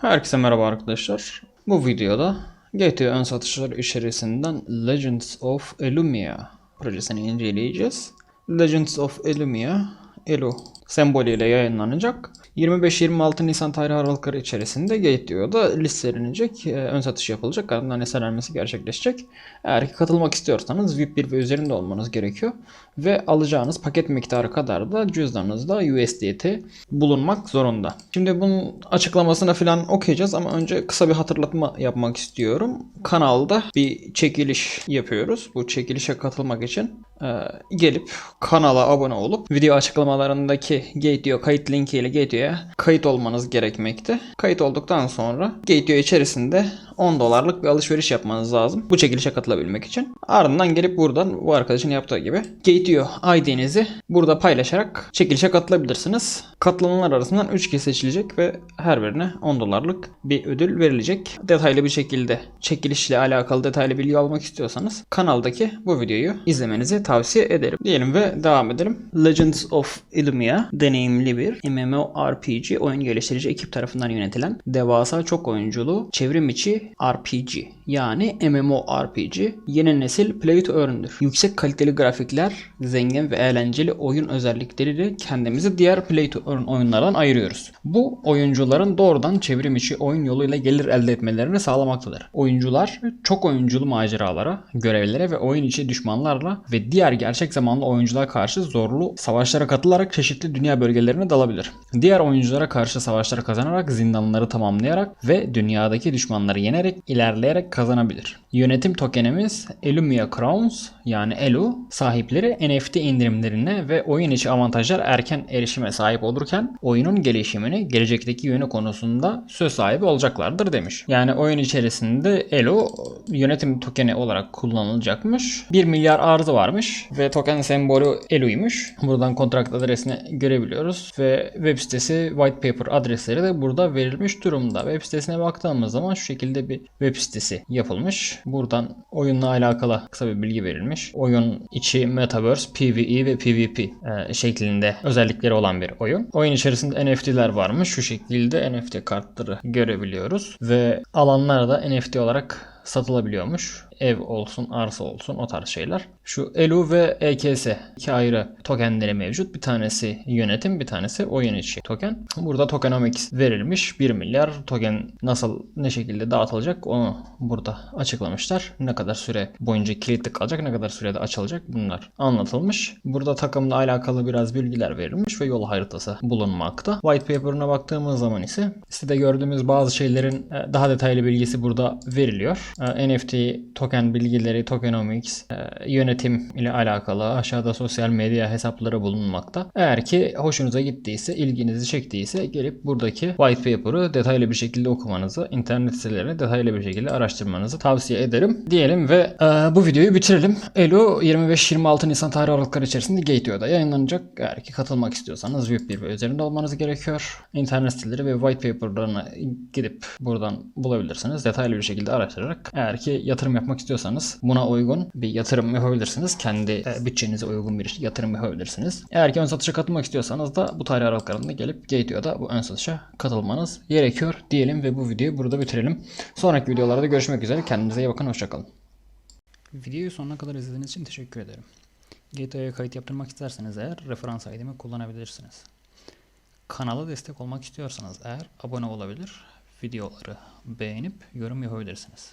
Herkese merhaba arkadaşlar. Bu videoda GTA ön satışlar içerisinden Legends of Illumia projesini inceleyeceğiz. Legends of Illumia, Elu sembolüyle yayınlanacak. 25-26 Nisan tarih aralıkları içerisinde Gateo'da listelenecek, e, ön satış yapılacak, ardından listelenmesi gerçekleşecek. Eğer ki katılmak istiyorsanız VIP 1 ve üzerinde olmanız gerekiyor. Ve alacağınız paket miktarı kadar da cüzdanınızda USDT bulunmak zorunda. Şimdi bunun açıklamasını falan okuyacağız ama önce kısa bir hatırlatma yapmak istiyorum. Kanalda bir çekiliş yapıyoruz. Bu çekilişe katılmak için e, gelip kanala abone olup video açıklamalarındaki Gateo kayıt linkiyle Gateo'ya kayıt olmanız gerekmekte. Kayıt olduktan sonra Gateo içerisinde 10 dolarlık bir alışveriş yapmanız lazım. Bu çekilişe katılabilmek için. Ardından gelip buradan bu arkadaşın yaptığı gibi Gateo ID'nizi burada paylaşarak çekilişe katılabilirsiniz. Katılanlar arasından 3 kişi seçilecek ve her birine 10 dolarlık bir ödül verilecek. Detaylı bir şekilde çekilişle alakalı detaylı bilgi almak istiyorsanız kanaldaki bu videoyu izlemenizi tavsiye ederim. Diyelim ve devam edelim. Legends of Illumia deneyimli bir MMORPG oyun geliştirici ekip tarafından yönetilen devasa çok oyunculu çevrim içi RPG yani MMORPG yeni nesil play to earn'dür. Yüksek kaliteli grafikler, zengin ve eğlenceli oyun özellikleriyle kendimizi diğer play to earn oyunlardan ayırıyoruz. Bu oyuncuların doğrudan çevrim içi oyun yoluyla gelir elde etmelerini sağlamaktadır. Oyuncular çok oyunculu maceralara, görevlere ve oyun içi düşmanlarla ve diğer gerçek zamanlı oyunculara karşı zorlu savaşlara katılarak çeşitli dünya bölgelerine dalabilir. Diğer oyunculara karşı savaşlar kazanarak zindanları tamamlayarak ve dünyadaki düşmanları yenerek ilerleyerek kazanabilir. Yönetim tokenimiz Illumia Crowns yani ELU sahipleri NFT indirimlerine ve oyun içi avantajlar erken erişime sahip olurken oyunun gelişimini gelecekteki yönü konusunda söz sahibi olacaklardır demiş. Yani oyun içerisinde ELU yönetim tokeni olarak kullanılacakmış. 1 milyar arzı varmış ve token sembolü ELU'ymuş. Buradan kontrakt adresini görebiliyoruz ve web sitesi white paper adresleri de burada verilmiş durumda. Web sitesine baktığımız zaman şu şekilde bir web sitesi yapılmış. Buradan oyunla alakalı kısa bir bilgi verilmiş. Oyun içi Metaverse, PvE ve PvP e, şeklinde özellikleri olan bir oyun. Oyun içerisinde NFT'ler varmış. Şu şekilde NFT kartları görebiliyoruz. Ve alanlar da NFT olarak satılabiliyormuş. Ev olsun, arsa olsun o tarz şeyler. Şu ELU ve EKS iki ayrı tokenleri mevcut. Bir tanesi yönetim, bir tanesi oyun içi token. Burada tokenomics verilmiş. 1 milyar token nasıl ne şekilde dağıtılacak onu burada açıklamışlar. Ne kadar süre boyunca kilitli kalacak, ne kadar sürede açılacak bunlar anlatılmış. Burada takımla alakalı biraz bilgiler verilmiş ve yol haritası bulunmakta. White paper'ına baktığımız zaman ise sitede gördüğümüz bazı şeylerin e, daha detaylı bilgisi burada veriliyor. E, NFT token bilgileri, tokenomics, e, yönetim ile alakalı aşağıda sosyal medya hesapları bulunmakta. Eğer ki hoşunuza gittiyse, ilginizi çektiyse gelip buradaki white paper'ı detaylı bir şekilde okumanızı, internet sitelerini detaylı bir şekilde araştırmanızı tavsiye ederim. Diyelim ve e, bu videoyu bitirelim. Elo 25-26 Nisan tarih aralıkları içerisinde Gateo'da yayınlanacak. Eğer ki katılmak istiyorsanız VIP 1 ve üzerinde olmanız gerekiyor. İnternet siteleri ve white paper'larına gidip buradan bulabilirsiniz. Detaylı bir şekilde araştırarak eğer ki yatırım yapmak istiyorsanız buna uygun bir yatırım yapabilirsiniz. Kendi e, bütçenize uygun bir yatırım yapabilirsiniz. Eğer ki ön satışa katılmak istiyorsanız da bu tarih aralıklarında gelip Gateo'da bu ön satışa katılmanız gerekiyor diyelim ve bu videoyu burada bitirelim. Sonraki videolarda görüşmek üzere. Kendinize iyi bakın. Hoşçakalın. Videoyu sonuna kadar izlediğiniz için teşekkür ederim. Gateo'ya kayıt yaptırmak isterseniz eğer referans ID'mi kullanabilirsiniz. Kanala destek olmak istiyorsanız eğer abone olabilir, videoları beğenip yorum yapabilirsiniz.